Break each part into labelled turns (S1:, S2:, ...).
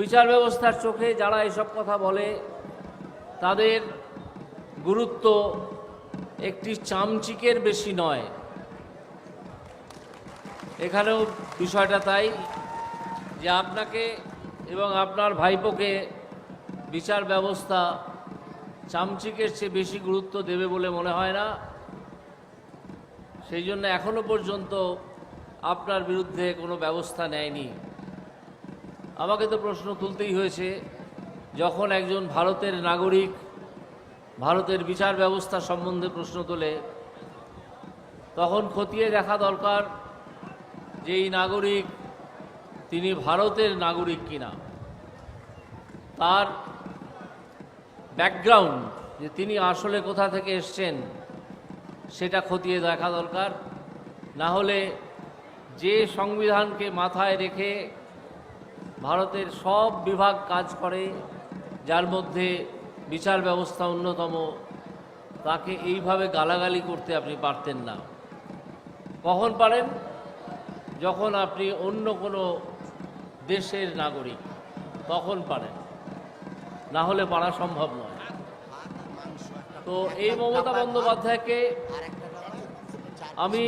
S1: বিচার ব্যবস্থার চোখে যারা এসব কথা বলে, তাদের গুরুত্ব একটি চামচিকের বেশি নয়। এখানেও বিষয়টা তাই যে আপনাকে এবং আপনার ভাইপোকে বিচার ব্যবস্থা চামচিকের চেয়ে বেশি গুরুত্ব দেবে বলে মনে হয় না। সেই জন্য এখনও পর্যন্ত আপনার বিরুদ্ধে কোনো ব্যবস্থা নেয়নি। আমাকে তো প্রশ্ন তুলতেই হয়েছে, যখন একজন ভারতের নাগরিক ভারতের বিচার ব্যবস্থা সম্বন্ধে প্রশ্ন তোলে, তখন খতিয়ে দেখা দরকার যে এই নাগরিক তিনি ভারতের নাগরিক কিনা। তার ব্যাকগ্রাউন্ড যে তিনি আসলে কোথা থেকে এসছেন, সেটা খতিয়ে দেখা দরকার। না হলে যে সংবিধানকে মাথায় রেখে ভারতের সব বিভাগ কাজ করে, যার মধ্যে বিচার ব্যবস্থা অন্যতম, তাকে এইভাবে গালাগালি করতে আপনি পারতেন না। কখন পারেন? যখন আপনি অন্য কোনো দেশের নাগরিক, তখন পারেন। না হলে পারা সম্ভব নয়। তো এই মমতা বন্দ্যোপাধ্যায়কে আমি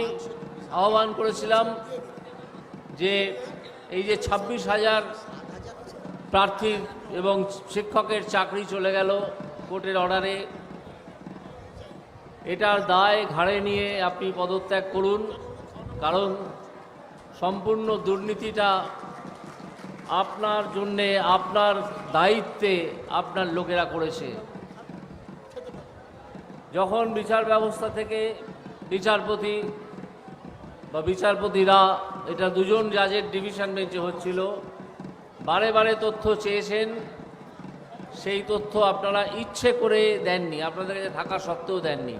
S1: আহ্বান করেছিলাম যে এই যে ছাব্বিশ হাজার প্রার্থীর এবং শিক্ষকের চাকরি চলে গেল কোর্টের অর্ডারে, এটার দায় ঘাড়ে নিয়ে আপনি পদত্যাগ করুন, কারণ সম্পূর্ণ দুর্নীতিটা আপনার জন্যে, আপনার দায়িত্বে আপনার লোকেরা করেছে। যখন বিচার ব্যবস্থা থেকে বিচারপতি বা বিচারপতিরা এটা দুজন জাজের ডিভিশন বেঞ্চে হচ্ছিল। বারে বারে তথ্য চেয়েছেন। সেই তথ্য আপনারা ইচ্ছে করে দেননি। আপনাদের কাছে থাকা সত্ত্বেও দেননি।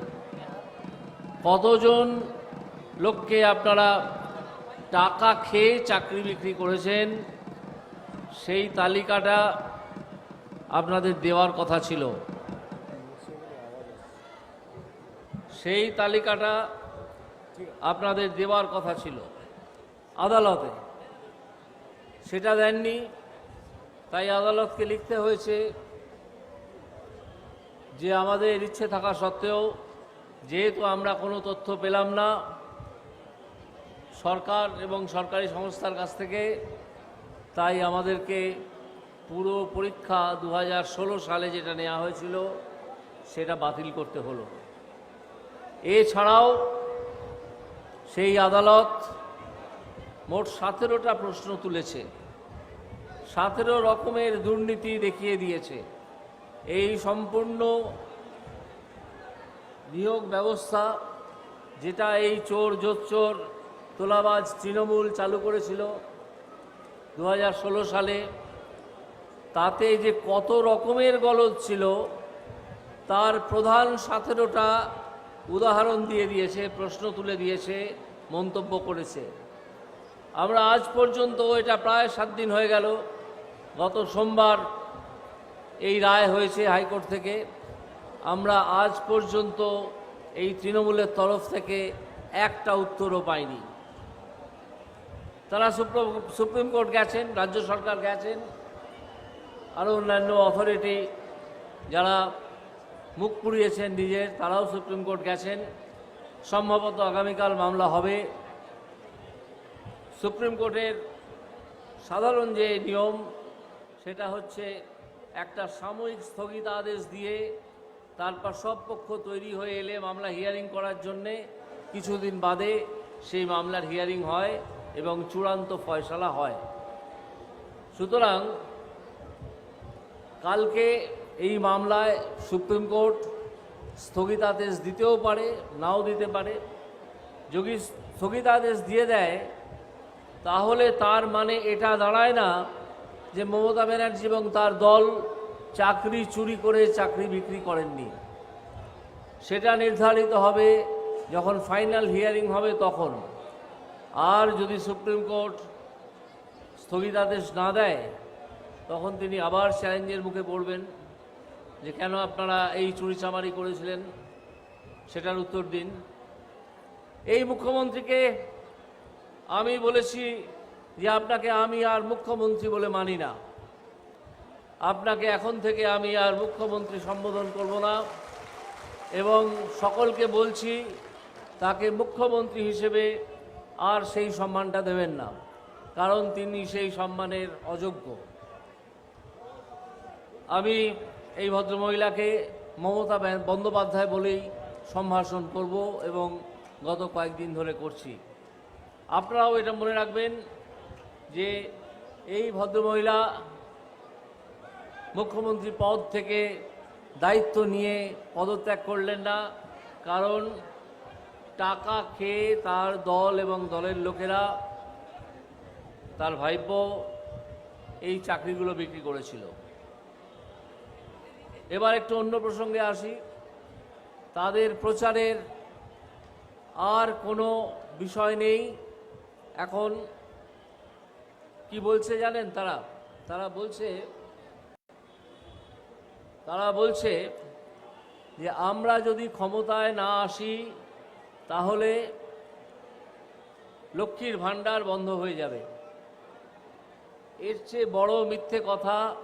S1: কতজন লোককে আপনারা টাকা খেয়ে চাকরি বিক্রি করেছেন, সেই তালিকাটা আপনাদের দেওয়ার কথা ছিল। সেই তালিকাটা আপনাদের দেওয়ার কথা ছিল। আদালতে। সেটা দেননি, তাই আদালতকে লিখতে হয়েছে যে আমাদের ইচ্ছে থাকা সত্ত্বেও যেহেতু আমরা কোনো তথ্য পেলাম না, সরকার এবং সরকারি সংস্থার কাছ থেকে, তাই আমাদেরকে পুরো পরীক্ষা দু হাজার ষোলো সালে যেটা নেওয়া হয়েছিল, সেটা বাতিল করতে হলো। এছাড়াও সেই আদালত মোট সতেরোটা প্রশ্ন তুলেছে। সতেরো রকমের দুর্নীতি দেখিয়ে দিয়েছে। এই সম্পূর্ণ নিয়োগ ব্যবস্থা, যেটা এই চোর জোচ্চোর তোলাবাজ তৃণমূল চালু করেছিল দু হাজার ষোলো সালে, তাতে যে কত রকমের গলদ ছিল, তার প্রধান সতেরোটা উদাহরণ দিয়ে দিয়েছে, প্রশ্ন তুলে দিয়েছে, মন্তব্য করেছে। আমরা আজ পর্যন্ত এটা প্রায় সাত দিন হয়ে গেল। গত সোমবার এই রায় হয়েছে হাইকোর্ট থেকে। আমরা আজ পর্যন্ত এই তৃণমূলের তরফ থেকে একটা উত্তরও পাইনি। তারা সুপ্রিম কোর্ট গেছেন, রাজ্য সরকার গেছেন আরও অন্যান্য অথরিটি যারা মুখ পুড়িয়েছেন নিজের, তারাও সুপ্রিম কোর্ট গেছেন। সম্ভবত আগামীকাল মামলা হবে। সুপ্রিম কোর্টের সাধারণ যে নিয়ম, সেটা হচ্ছে একটা সাময়িক স্থগিতাদেশ দিয়ে তারপর সব পক্ষ তৈরি হয়ে এলে মামলা হিয়ারিং করার জন্যে কিছুদিন বাদে সেই মামলার হিয়ারিং হয় এবং চূড়ান্ত ফয়সালা হয়। সুতরাং কালকে এই মামলায় সুপ্রিম কোর্ট স্থগিতাদেশ দিতেও পারে, নাও দিতে পারে। যদি স্থগিতাদেশ দিয়ে দেয় তাহলে তার মানে এটা দাঁড়ায় না যে মমতা ব্যানার্জি এবং তার দল চাকরি চুরি করে চাকরি বিক্রি করেননি। সেটা নির্ধারিত হবে যখন ফাইনাল হিয়ারিং হবে তখন। আর যদি সুপ্রিম কোর্ট স্থগিতাদেশ না দেয়, তখন তিনি আবার চ্যালেঞ্জের মুখে পড়বেন যে কেন আপনারা এই চুরিচামারি করেছিলেন, সেটার উত্তর দিন। এই মুখ্যমন্ত্রীকে আমি বলেছি যে আপনাকে আমি আর মুখ্যমন্ত্রী বলে মানি না। আপনাকে এখন থেকে আমি আর মুখ্যমন্ত্রী সম্বোধন করব না এবং সকলকে বলছি, তাকে মুখ্যমন্ত্রী হিসেবে আর সেই সম্মানটা দেবেন না, কারণ তিনি সেই সম্মানের অযোগ্য। আমি এই ভদ্রমহিলাকে মমতা বন্দ্যোপাধ্যায় বলেই সম্ভাষণ করব এবং গত কয়েকদিন ধরে করছি। আপনারাও এটা মনে রাখবেন যে এই ভদ্রমহিলা মুখ্যমন্ত্রী পদ থেকে দায়িত্ব নিয়ে পদত্যাগ করলেন না, কারণ টাকা খেয়ে তার দল এবং দলের লোকেরা তার ভাইপো এই চাকরিগুলো বিক্রি করেছিল। এবার একটু অন্য প্রসঙ্গে আসি। তাদের প্রচারের আর কোনো বিষয় নেই। এখন কি বলছে জানেন তারা? তারা বলছে তারা বলছে যে আমরা যদি ক্ষমতায় না আসি, তাহলে লক্ষ্মীর ভাণ্ডার বন্ধ হয়ে যাবে। এর চেয়ে বড় মিথ্যে কথা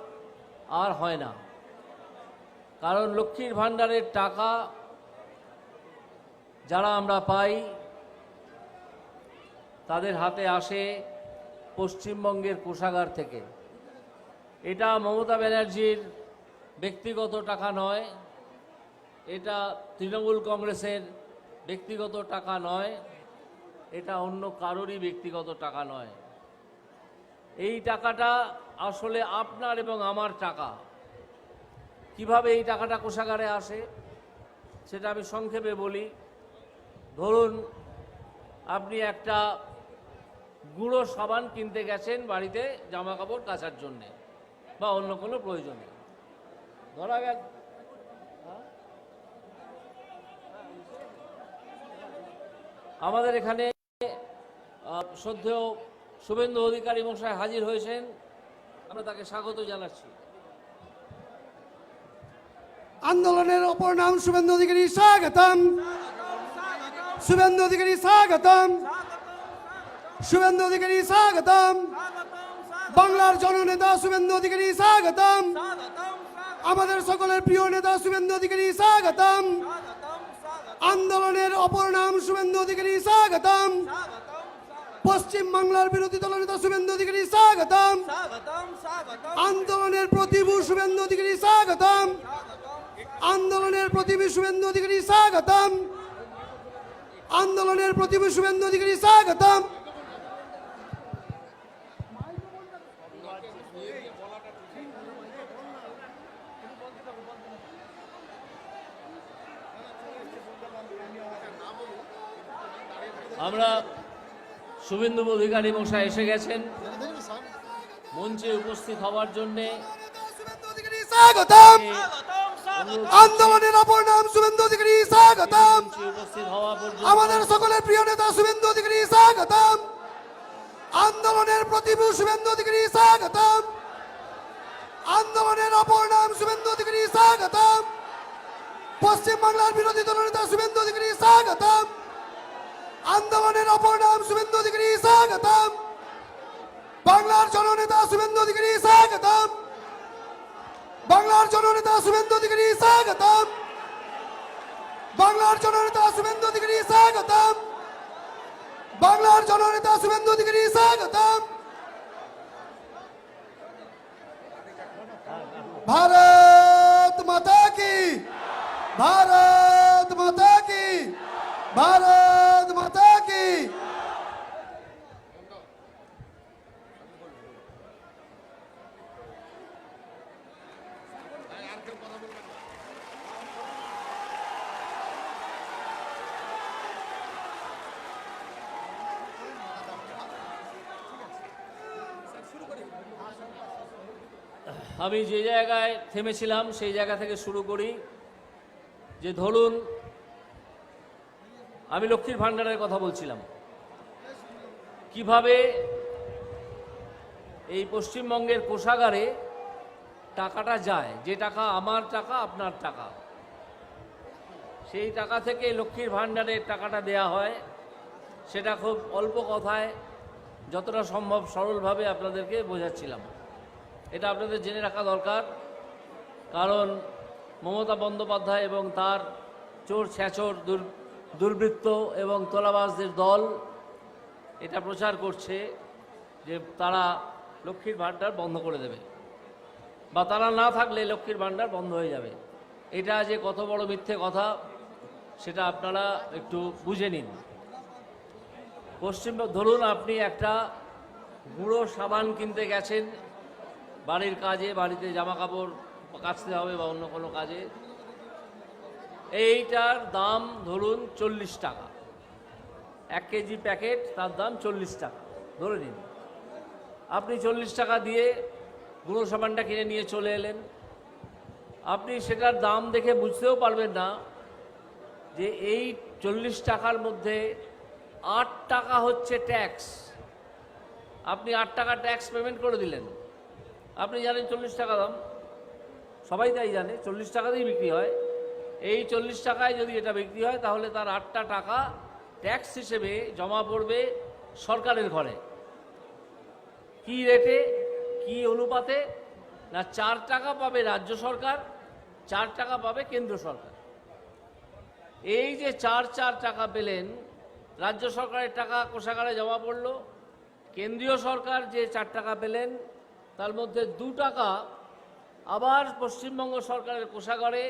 S1: আর হয় না। কারণ লক্ষ্মীর ভাণ্ডারের টাকা যারা আমরা পাই তাদের হাতে আসে পশ্চিমবঙ্গের কোষাগার থেকে। এটা মমতা ব্যানার্জির ব্যক্তিগত টাকা নয়, এটা তৃণমূল কংগ্রেসের ব্যক্তিগত টাকা নয়, এটা অন্য কারোরই ব্যক্তিগত টাকা নয়। এই টাকাটা আসলে আপনার এবং আমার টাকা। কীভাবে এই টাকাটা কোষাগারে আসে, সেটা আমি সংক্ষেপে বলি। ধরুন, আপনি একটা গুঁড়ো সাবান কিনতে গেছেন বাড়িতে জামা কাপড় কাচার জন্যে, বা অন্য কোনো প্রয়োজনে। ধরা গেল? আমাদের এখানে শ্রদ্ধেয় শুভেন্দু অধিকারী মশাই হাজির হয়েছেন। আমরা তাকে স্বাগত জানাচ্ছি।
S2: আন্দোলনের অপর নাম শুভেন্দু অধিকারী, স্বাগতম। শুভেন্দু অধিকারী, স্বাগতম। শুভেন্দু অধিকারী, স্বাগতম। বাংলার জননেতা শুভেন্দু অধিকারী, স্বাগতম। আমাদের সকলের প্রিয় নেতা শুভেন্দু অধিকারী, স্বাগতম। আন্দোলনের অপর নাম শুভেন্দু অধিকারী, স্বাগতম। পশ্চিম বাংলার বিরোধী দল নেতা শুভেন্দু অধিকারী, স্বাগতম। আন্দোলনের প্রতিভু শুভেন্দু অধিকারী, স্বাগতম। আন্দোলনের প্রতিভু শুভেন্দু অধিকারী, স্বাগতম। আন্দোলনের প্রতিভু শুভেন্দু অধিকারী, স্বাগতম।
S1: আমরা শুভেন্দু অধিকারী মশাই এসে গেছেন। মঞ্চে উপস্থিত হওয়ার জন্যে
S2: আন্দোলনের অপর নাম শুভেন্দু অধিকারী স্বাগতম। আমাদের সকলের প্রিয় নেতা শুভেন্দু অধিকারী স্বাগতম। আন্দোলনের প্রতিভু শুভেন্দু অধিকারী স্বাগতম। আন্দোলনের অপর নাম শুভেন্দু অধিকারী স্বাগতম। পশ্চিম বাংলার বিরোধী দলনেতা শুভেন্দু অধিকারী স্বাগতম। আন্দোলনের অপর নাম শুভেন্দু অধিকারী, স্বাগতম। বাংলার জননেতা শুভেন্দু অধিকারী, স্বাগতম। বাংলার জননেতা শুভেন্দু অধিকারী, স্বাগতম। বাংলার জননেতা শুভেন্দু অধিকারী, স্বাগতম। বাংলার জননেতা শুভেন্দু অধিকারী, স্বাগতম। ভারত মাতা কি? ভারত মাতা কি? ভারত
S1: আমি যে জায়গায় থেমেছিলাম সেই জায়গা থেকে শুরু করি যে ধরুন আমি লক্ষ্মীর ভাণ্ডারের কথা বলছিলাম। কীভাবে এই পশ্চিমবঙ্গের কোষাগারে টাকাটা যায়, যে টাকা আমার টাকা, আপনার টাকা। সেই টাকা থেকে লক্ষ্মীর ভাণ্ডারের টাকাটা দেয়া হয়। সেটা খুব অল্প কথায় যতটা সম্ভব সরলভাবে আপনাদেরকে বোঝাচ্ছিলাম। এটা আপনাদের জেনে রাখা দরকার, কারণ মমতা বন্দ্যোপাধ্যায় এবং তার চোর ছ্যাচোর দুর দুর্বৃত্ত এবং তোলাবাজদের দল এটা প্রচার করছে যে তারা লক্ষ্মীর ভাণ্ডার বন্ধ করে দেবে বা তারা না থাকলে লক্ষ্মীর ভাণ্ডার বন্ধ হয়ে যাবে। এটা যে কত বড় মিথ্যে কথা, সেটা আপনারা একটু বুঝে নিন। পশ্চিম ধরুন আপনি একটা গুঁড়ো সাবান কিনতে গেছেন, বাড়ির কাজে, বাড়িতে জামা কাপড় কাচতে হবে বা অন্য কোনো কাজে এইটার দাম ধরুন চল্লিশ টাকা। এক কেজি প্যাকেট তার দাম চল্লিশ টাকা। ধরে নিন। আপনি চল্লিশ টাকা দিয়ে গুঁড়ো সাবানটা কিনে নিয়ে চলে এলেন। আপনি সেটার দাম দেখে বুঝতেও পারবেন না যে এই চল্লিশ টাকার মধ্যে আট টাকা হচ্ছে ট্যাক্স। আপনি আট টাকা ট্যাক্স পেমেন্ট করে দিলেন। আপনি জানেন চল্লিশ টাকা দাম। সবাই তাই জানে, চল্লিশ টাকাতেই বিক্রি হয়। এই চল্লিশ টাকায় যদি এটা বিক্রি হয়, তাহলে তার আটটা টাকা ট্যাক্স হিসেবে জমা পড়বে সরকারের ঘরে। কি রেটে কি অনুপাতে, না চার টাকা পাবে রাজ্য সরকার, চার টাকা পাবে কেন্দ্র সরকার? এই যে চার চার টাকা পেলেন, রাজ্য সরকারের টাকা কোষাগারে জমা পড়ল, কেন্দ্রীয় সরকার যে চার টাকা পেলেন, তার মধ্যে দু টাকা আবার পশ্চিমবঙ্গ সরকারের কোষাগারে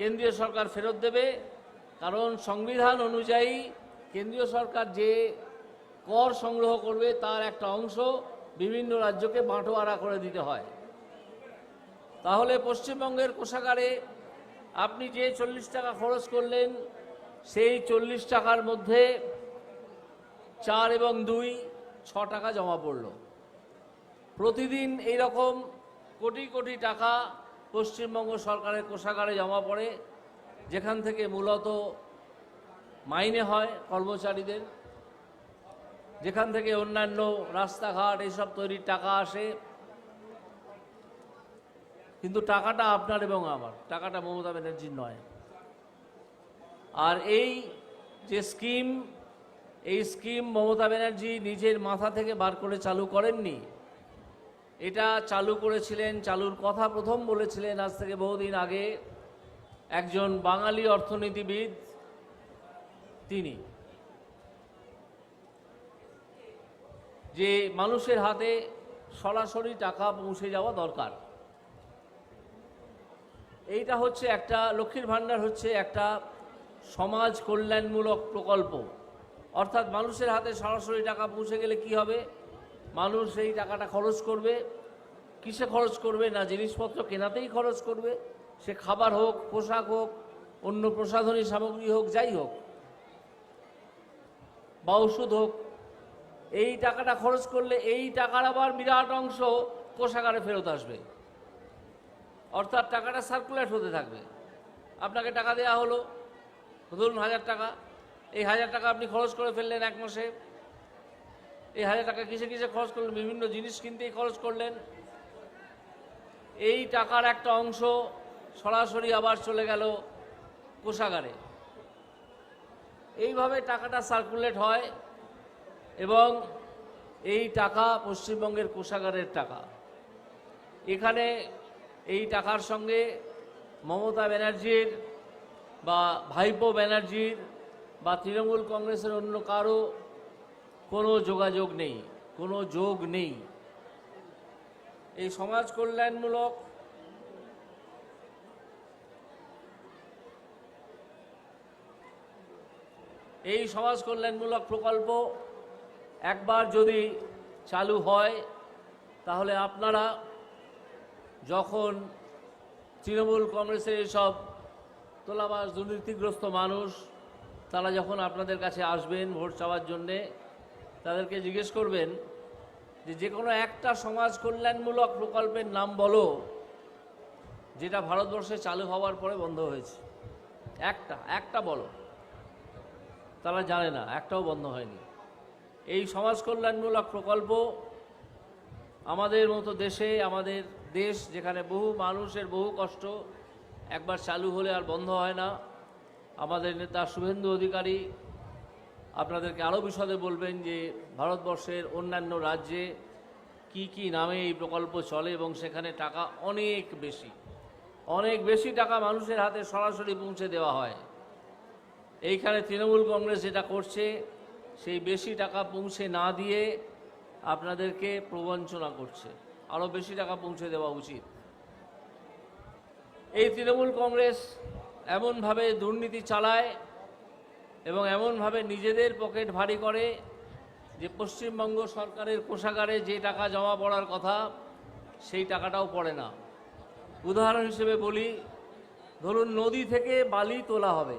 S1: কেন্দ্রীয় সরকার ফেরত দেবে, কারণ সংবিধান অনুযায়ী কেন্দ্রীয় সরকার যে কর সংগ্রহ করবে তার একটা অংশ বিভিন্ন রাজ্যকে বাঁটোয়ারা করে দিতে হয়। তাহলে পশ্চিমবঙ্গের কোষাগারে আপনি যে চল্লিশ টাকা খরচ করলেন, সেই চল্লিশ টাকার মধ্যে চার এবং দুই ছ টাকা জমা পড়ল। প্রতিদিন এই রকম কোটি কোটি টাকা পশ্চিমবঙ্গ সরকারের কোষাগারে জমা পড়ে, যেখান থেকে মূলত মাইনে হয় কর্মচারীদের, যেখান থেকে অন্যান্য রাস্তাঘাট এইসব তৈরির টাকা আসে। কিন্তু টাকাটা আপনার এবং আমার, টাকাটা মমতা ব্যানার্জির নয়। আর এই যে স্কিম, এই স্কিম মমতা ব্যানার্জি নিজের মাথা থেকে বার করে চালু করেননি এটা চালু করেছিলেন, চালুর কথা প্রথম বলেছিলেন আজ থেকে বহুদিন আগে একজন বাঙালি অর্থনীতিবিদ তিনি। যে মানুষের হাতে সরাসরি টাকা পৌঁছে যাওয়া দরকার। এইটা হচ্ছে একটা, লক্ষ্মীর ভাণ্ডার হচ্ছে একটা সমাজ কল্যাণমূলক প্রকল্প। অর্থাৎ মানুষের হাতে সরাসরি টাকা পৌঁছে গেলে কি হবে? মানুষ এই টাকাটা খরচ করবে, কিসে খরচ করবে না জিনিসপত্র কেনাতেই খরচ করবে, সে খাবার হোক, পোশাক হোক, অন্য প্রসাধনী সামগ্রী হোক, যাই হোক, বা ওষুধ হোক, এই টাকাটা খরচ করলে এই টাকার আবার বিরাট অংশ কোষাগারে ফেরত আসবে। অর্থাৎ টাকাটা সার্কুলেট হতে থাকবে। আপনাকে টাকা দেওয়া হলো, ধরুন হাজার টাকা, এই হাজার টাকা আপনি খরচ করে ফেললেন এক মাসে এই হাজার টাকা কিসে কিসে খরচ করলেন? বিভিন্ন জিনিস কিনতেই খরচ করলেন। এই টাকার একটা অংশ সরাসরি আবার চলে গেল কোষাগারে। এইভাবে টাকাটা সার্কুলেট হয় এবং এই টাকা পশ্চিমবঙ্গের কোষাগারের টাকা। এখানে এই টাকার সঙ্গে মমতা ব্যানার্জির বা ভাইপো ব্যানার্জির বা তৃণমূল কংগ্রেসের অন্য কারও কোনো যোগাযোগ নেই, কোনো যোগ নেই। এই সমাজ কল্যাণমূলক এই সমাজ কল্যাণমূলক প্রকল্প একবার যদি চালু হয়, তাহলে আপনারা যখন তৃণমূল কংগ্রেসের এসব তোলাবাস দুর্নীতিগ্রস্ত মানুষ, তারা যখন আপনাদের কাছে আসবেন ভোট চাওয়ার জন্যে তাদেরকে জিজ্ঞেস করবেন যে যে কোনো একটা সমাজ কল্যাণমূলক প্রকল্পের নাম বলো, যেটা ভারতবর্ষে চালু হওয়ার পরে বন্ধ হয়েছে। একটা একটা বলো। তারা জানে না, একটাও বন্ধ হয়নি। এই সমাজ কল্যাণমূলক প্রকল্প আমাদের মতো দেশে, আমাদের দেশ যেখানে বহু মানুষের বহু কষ্ট একবার চালু হলে আর বন্ধ হয় না। আমাদের নেতা শুভেন্দু অধিকারী আপনাদেরকে আরও বিশদে বলবেন যে ভারতবর্ষের অন্যান্য রাজ্যে কি কি নামে এই প্রকল্প চলে এবং সেখানে টাকা অনেক বেশি। অনেক বেশি টাকা মানুষের হাতে সরাসরি পৌঁছে দেওয়া হয়। এইখানে তৃণমূল কংগ্রেস যেটা করছে, সেই বেশি টাকা পৌঁছে না দিয়ে আপনাদেরকে প্রবঞ্চনা করছে। আরও বেশি টাকা পৌঁছে দেওয়া উচিত। এই তৃণমূল কংগ্রেস এমনভাবে দুর্নীতি চালায় এবং এমনভাবে নিজেদের পকেট ভারী করে যে পশ্চিমবঙ্গ সরকারের কোষাগারে যে টাকা জমা পড়ার কথা, সেই টাকাটাও পড়ে না। উদাহরণ হিসেবে বলি, ধরুন নদী থেকে বালি তোলা হবে।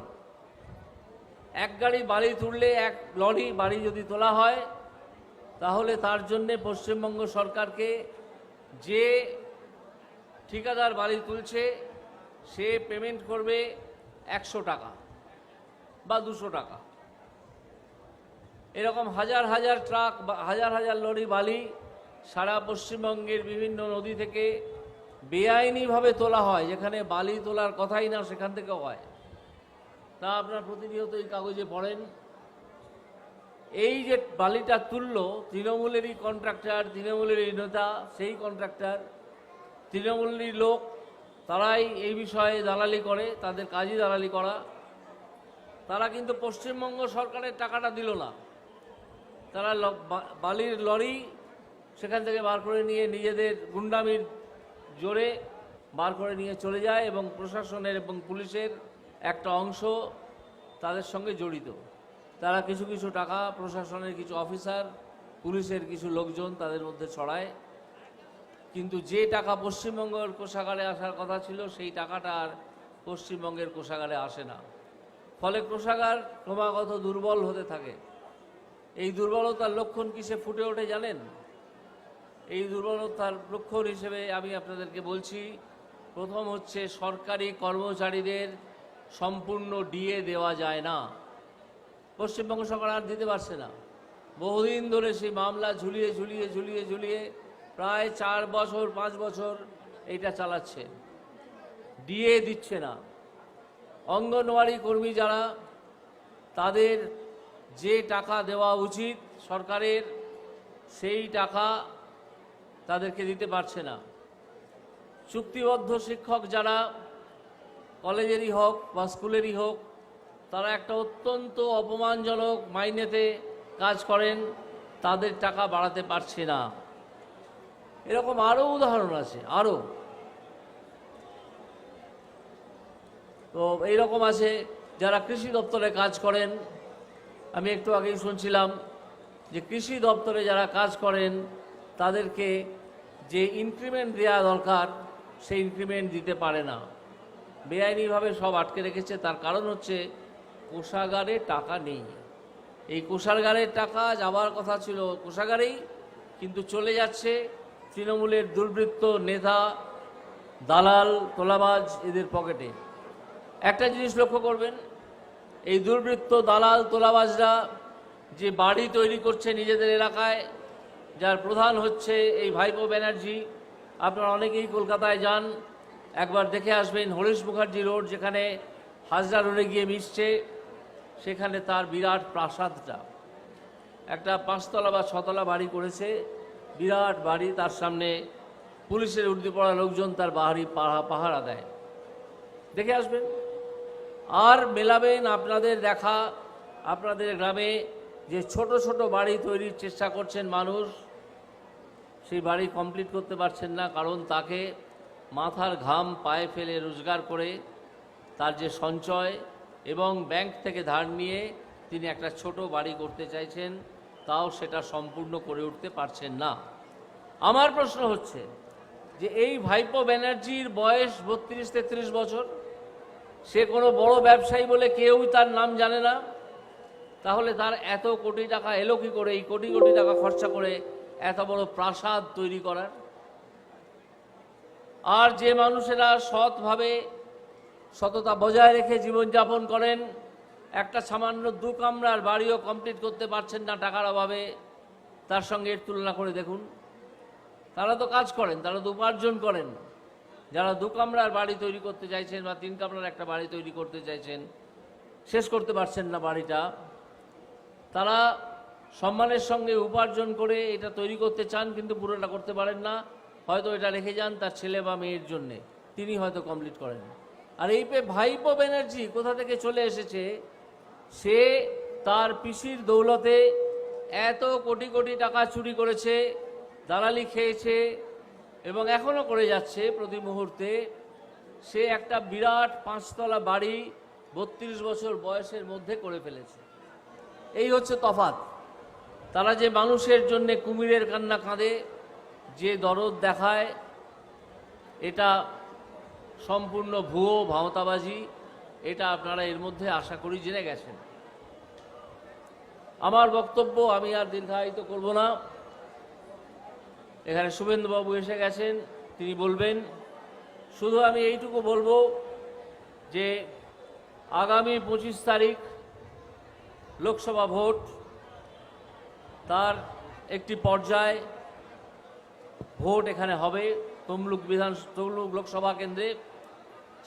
S1: এক গাড়ি বালি তুললে এক লরি বালি যদি তোলা হয়, তাহলে তার জন্যে পশ্চিমবঙ্গ সরকারকে যে ঠিকাদার বালি তুলছে, সে পেমেন্ট করবে একশো টাকা। বা দুশো টাকা। এরকম হাজার হাজার ট্রাক বা হাজার হাজার লরি বালি সারা পশ্চিমবঙ্গের বিভিন্ন নদী থেকে বেআইনিভাবে তোলা হয়, যেখানে বালি তোলার কথাই না সেখান থেকেও হয়। তা আপনার প্রতিনিয়ত এই কাগজে পড়েন। এই যে বালিটা তুলল, তৃণমূলেরই কন্ট্রাক্টর তৃণমূলেরই নেতা, সেই কন্ট্রাক্টর তৃণমূলেরই লোক, তারাই এই বিষয়ে দালালি করে, তাদের কাজই দালালি করা। তারা কিন্তু পশ্চিমবঙ্গ সরকারের টাকাটা দিল না। তারা বালির লরি সেখান থেকে বার করে নিয়ে নিজেদের গুন্ডামির জোরে বার করে নিয়ে চলে যায় এবং প্রশাসনের এবং পুলিশের একটা অংশ তাদের সঙ্গে জড়িত। তারা কিছু কিছু টাকা প্রশাসনের কিছু অফিসার, পুলিশের কিছু লোকজন তাদের মধ্যে ছড়ায়। কিন্তু যে টাকা পশ্চিমবঙ্গের কোষাগারে আসার কথা ছিল, সেই টাকাটা আর পশ্চিমবঙ্গের কোষাগারে আসে না। ফলে কোষাগার ক্রমাগত দুর্বল হতে থাকে। এই দুর্বলতার লক্ষণ কিসে ফুটে ওঠে জানেন? এই দুর্বলতার লক্ষণ হিসেবে আমি আপনাদেরকে বলছি, প্রথম হচ্ছে সরকারি কর্মচারীদের সম্পূর্ণ ডিএ দেওয়া যায় না। পশ্চিমবঙ্গ সরকার আর দিতে পারছে না। বহুদিন ধরে সেই মামলা ঝুলিয়ে ঝুলিয়ে ঝুলিয়ে ঝুলিয়ে প্রায় চার বছর, পাঁচ বছর এইটা চালাচ্ছে। ডিএ দিচ্ছে না। অঙ্গনওয়াড়ি কর্মী যারা, তাদের যে টাকা দেওয়া উচিত সরকারের, সেই টাকা তাদেরকে দিতে পারছে না। চুক্তিবদ্ধ শিক্ষক যারা, কলেজেরই হোক বা স্কুলেরই হোক, তারা একটা অত্যন্ত অপমানজনক মাইনেতে কাজ করেন, তাদের টাকা বাড়াতে পারছে না। এরকম আরও উদাহরণ আছে আরও তো এইরকম আছে, যারা কৃষি দপ্তরে কাজ করেন, আমি একটু আগেই শুনছিলাম যে কৃষি দপ্তরে যারা কাজ করেন, তাদেরকে যে ইনক্রিমেন্ট দেওয়া দরকার, সেই ইনক্রিমেন্ট দিতে পারে না। বেআইনিভাবে সব আটকে রেখেছে, তার কারণ হচ্ছে কোষাগারে টাকা নেই। এই কোষাগারের টাকা যাওয়ার কথা ছিল কোষাগারেই, কিন্তু চলে যাচ্ছে তৃণমূলের দুর্বৃত্ত নেতা, দালাল, তোলাবাজ এদের পকেটে। একটা জিনিস লক্ষ্য করবেন, এই দুর্বৃত্ত দালাল তোলাবাজরা যে বাড়ি তৈরি করছে নিজেদের এলাকায়, যার প্রধান হচ্ছে এই ভাইপো ব্যানার্জি, আপনারা অনেকেই কলকাতায় যান, একবার দেখে আসবেন হরিশ মুখার্জি রোড, যেখানে হাজরা রোডে গিয়ে মিশছে, সেখানে তার বিরাট প্রাসাদটা। একটা পাঁচতলা বা ছতলা বাড়ি করেছে, বিরাট বাড়ি, তার সামনে পুলিশের উর্দি পড়া লোকজন তার বাহারি পাহা পাহারা দেয়। দেখে আসবেন। আর মেলাবেন আপনাদের দেখা আপনাদের গ্রামে যে ছোট ছোট বাড়ি তৈরির চেষ্টা করছেন মানুষ, সেই বাড়ি কমপ্লিট করতে পারছেন না কারণ তাকে মাথার ঘাম পায়ে ফেলে রোজগার করে তার যে সঞ্চয় এবং ব্যাংক থেকে ধার নিয়ে তিনি একটা ছোট বাড়ি করতে চাইছেন, তাও সেটা সম্পূর্ণ করে উঠতে পারছেন না। আমার প্রশ্ন হচ্ছে যে এই ভাইপো ব্যানার্জির বয়স বত্রিশ তেত্রিশ বছর? সে কোনো বড় ব্যবসায়ী বলে কেউই তার নাম জানে না। তাহলে তার এত কোটি টাকা এলো কি করে? এই কোটি কোটি টাকা খরচা করে এত বড় প্রাসাদ তৈরি করার? আর যে মানুষেরা সৎভাবে সততা বজায় রেখে জীবনযাপন করেন, একটা সামান্য দু কামরার বাড়িও কমপ্লিট করতে পারছেন না টাকার অভাবে, তার সঙ্গে তুলনা করে দেখুন। তারা তো কাজ করেন, তারা তো উপার্জন করেন। যারা দু কামরার বাড়ি তৈরি করতে চাইছেন বা তিন কামরার একটা বাড়ি তৈরি করতে চাইছেন, শেষ করতে পারছেন না বাড়িটা, তারা সম্মানের সঙ্গে উপার্জন করে এটা তৈরি করতে চান কিন্তু পুরোটা করতে পারেন না, হয়তো এটা রেখে যান তার ছেলে বা মেয়ের জন্যে, তিনি হয়তো কমপ্লিট করেন। আর এই পে ভাইপো ব্যানার্জি কোথা থেকে চলে এসেছে, সে তার পিসির দৌলতে এত কোটি কোটি টাকা চুরি করেছে, দালালি খেয়েছে এবং এখনও করে যাচ্ছে প্রতি মুহূর্তে। সে একটা বিরাট পাঁচতলা বাড়ি বত্রিশ বছর বয়সের মধ্যে করে ফেলেছে। এই হচ্ছে তফাৎ। তারা যে মানুষের জন্যে কুমিরের কান্না কাঁদে, যে দরদ দেখায়, এটা সম্পূর্ণ ভুয়ো ভাওতাবাজি, এটা আপনারা এর মধ্যে আশা করি জেনে গেছেন। আমার বক্তব্য আমি আর দীর্ঘায়িত করব না। এখানে শুভেন্দুবাবু এসে গেছেন, তিনি বলবেন, শুধু আমি এইটুকু বলব যে আগামী পঁচিশ তারিখ লোকসভা ভোট, তার একটি পর্যায় ভোট এখানে হবে তমলুক বিধান, তমলুক লোকসভা কেন্দ্রে।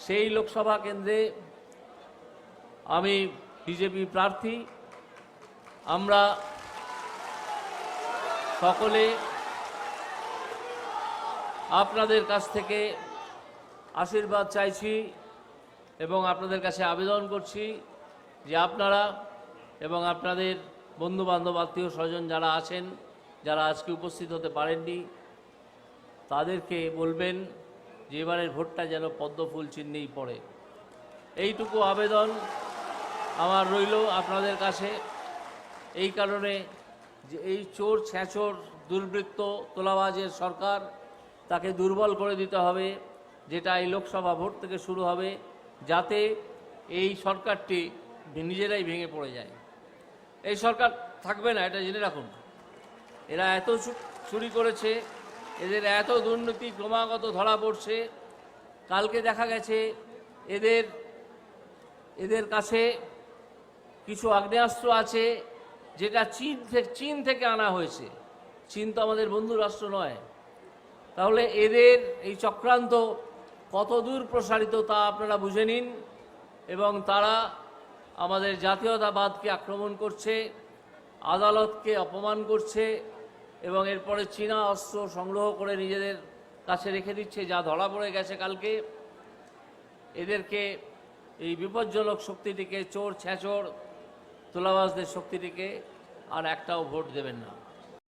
S1: সেই লোকসভা কেন্দ্রে আমি বিজেপি প্রার্থী, আমরা সকলে আপনাদের কাছ থেকে আশীর্বাদ চাইছি এবং আপনাদের কাছে আবেদন করছি যে আপনারা এবং আপনাদের বন্ধু বান্ধব আত্মীয় স্বজন যারা আছেন, যারা আজকে উপস্থিত হতে পারেননি, তাদেরকে বলবেন যে এবারের ভোটটা যেন পদ্মফুল চিহ্নেই পড়ে। এইটুকু আবেদন আমার রইল আপনাদের কাছে। এই কারণে যে এই চোর ছ্যাঁচোর দুর্বৃত্ত তোলাবাজের সরকার তাকে দুর্বল করে দিতে হবে, যেটা এই লোকসভা ভোট থেকে শুরু হবে, যাতে এই সরকারটি নিজেরাই ভেঙে পড়ে যায়। এই সরকার থাকবে না, এটা জেনে রাখুন। এরা এত চুরি করেছে, এদের এত দুর্নীতি ক্রমাগত ধরা পড়ছে। কালকে দেখা গেছে, এদের এদের কাছে কিছু আগ্নেয়াস্ত্র আছে, যেটা চীন থেকে চীন থেকে আনা হয়েছে। চীন তো আমাদের বন্ধু রাষ্ট্র নয়। তাহলে এদের এই চক্রান্ত কত দূর প্রসারিত তা আপনারা বুঝে নিন এবং তারা আমাদের জাতীয়তাবাদকে আক্রমণ করছে, আদালতকে অপমান করছে এবং এরপরে চীনা অস্ত্র সংগ্রহ করে নিজেদের কাছে রেখে দিচ্ছে, যা ধরা পড়ে গেছে কালকে। এদেরকে এই বিপজ্জনক শক্তিটিকে চোর, ছ্যাঁচোর, তোলাবাজদের শক্তিটিকে আর একটাও ভোট দেবেন না।